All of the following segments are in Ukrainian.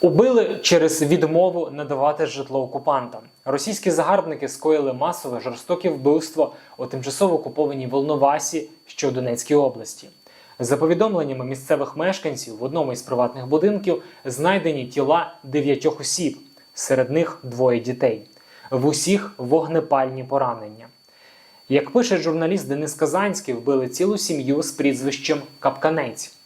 Убили через відмову надавати житло окупантам. Російські загарбники скоїли масове жорстоке вбивство у тимчасово окупованій Волновасі, що у Донецькій області. За повідомленнями місцевих мешканців, в одному із приватних будинків знайдені тіла дев'ятьох осіб, серед них двоє дітей. В усіх вогнепальні поранення. Як пише журналіст Денис Казанський, вбили цілу сім'ю з прізвищем Капканець.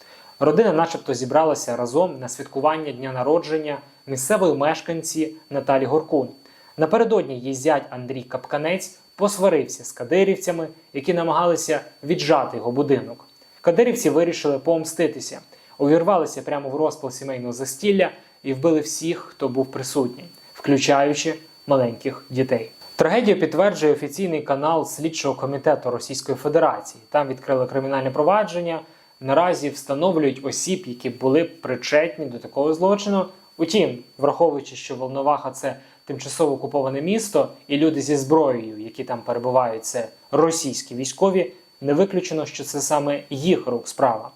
Родина, начебто, зібралася разом на святкування дня народження місцевої мешканці Наталі Горкун. Напередодні її зять Андрій Капканець посварився з кадирівцями, які намагалися віджати його будинок. Кадирівці вирішили помститися, увірвалися прямо в розпал сімейного застілля і вбили всіх, хто був присутній, включаючи маленьких дітей. Трагедію підтверджує офіційний канал слідчого комітету Російської Федерації. Там відкрили кримінальне провадження. Наразі встановлюють осіб, які були причетні до такого злочину. Утім, враховуючи, що Волноваха це тимчасово окуповане місто, і люди зі зброєю, які там перебувають, це російські військові, не виключено, що це саме їх рук справа.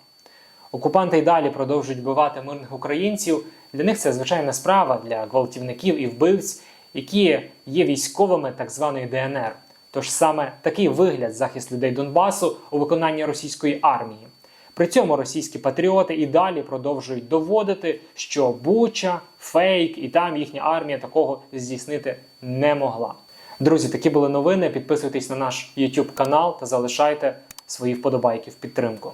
Окупанти й далі продовжують вбивати мирних українців. Для них це звичайна справа для гвалтівників і вбивць, які є військовими так званої ДНР. Тож саме такий вигляд захист людей Донбасу у виконанні російської армії. При цьому російські патріоти і далі продовжують доводити, що Буча, фейк, і там їхня армія такого здійснити не могла. Друзі, такі були новини. Підписуйтесь на наш YouTube канал та залишайте свої вподобайки в підтримку.